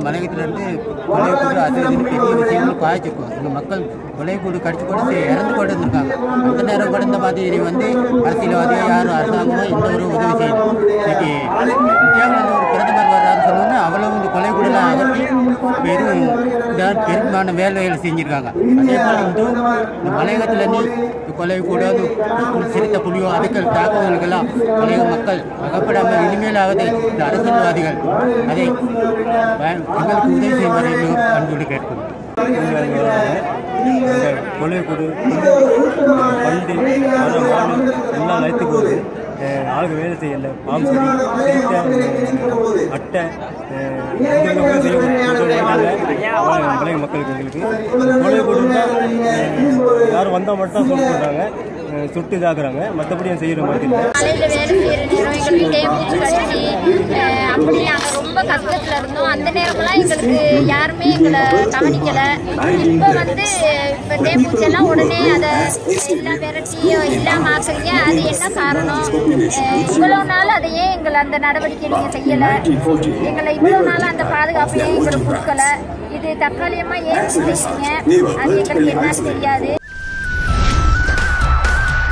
மலையத்திலேருந்து கொலைக்கூடு அது இதுன்னு பெரிய விஷயங்கள் பாய்ச்சிருக்கும் எங்கள் மக்கள் கொலைக்கூடு கடிச்சு கொடுத்து இறந்து கொண்டு இருந்திருக்காங்க அந்த நேரம் கூட இந்த மாதிரி வந்து அரசியல்வாதியோ யாரும் அரசாங்கமோ எந்த ஒரு உதவி செய்யணும் பெரும் இதாக பெரும்பாலான வேலைகளை செஞ்சுருக்காங்க. அதே மாதிரி வந்து இந்த மலையகத்துலேருந்து கொலை கூடாது சிறுத்த புலியோ அதுக்கள் தாக்குதல்கள்லாம் மலையக மக்கள் அகப்படாமல் இனிமேலாவது இந்த அரசியல்வாதிகள் அதை எங்களுக்கு உதவி செய்வதை என்று அன்போடு கேட்கும் கொலைக்கூடு பண்டு எல்லாம் நைத்து போகுது ஆளுக்கு வேலை செய்யலை பாம்பு அட்டை செய்யக்கூடாது மலைய மக்களுக்கு எங்களுக்கு கொலைக்கூடுன்னா யாரும் வந்தால் மட்டும் போடுறாங்க அஹ் சுட்டு இதாக்குறாங்க. மற்றபடி செய்கிற மாதிரி இல்லை. கஷ்டத்தில் இருந்தோம் அந்த நேரமெல்லாம் எங்களுக்கு யாருமே எங்களை கவனிக்கலை. இப்போ வந்து இப்போ தேம்பூச்செல்லாம் உடனே அதை எல்லாம் விரட்டியோ இல்லாமல் ஆக்குறீங்க அது என்ன காரணம்? இவ்வளோ நாள் அதை ஏன் எங்களை அந்த நடவடிக்கை நீங்கள் செய்யலை? எங்களை இவ்வளோ நாள் அந்த பாதுகாப்பு ஏன் எங்களுக்கு கொடுக்கல? இது தற்காலிகமாக ஏன் செய்யறீங்க? அது எங்களுக்கு என்ன தெரியாது.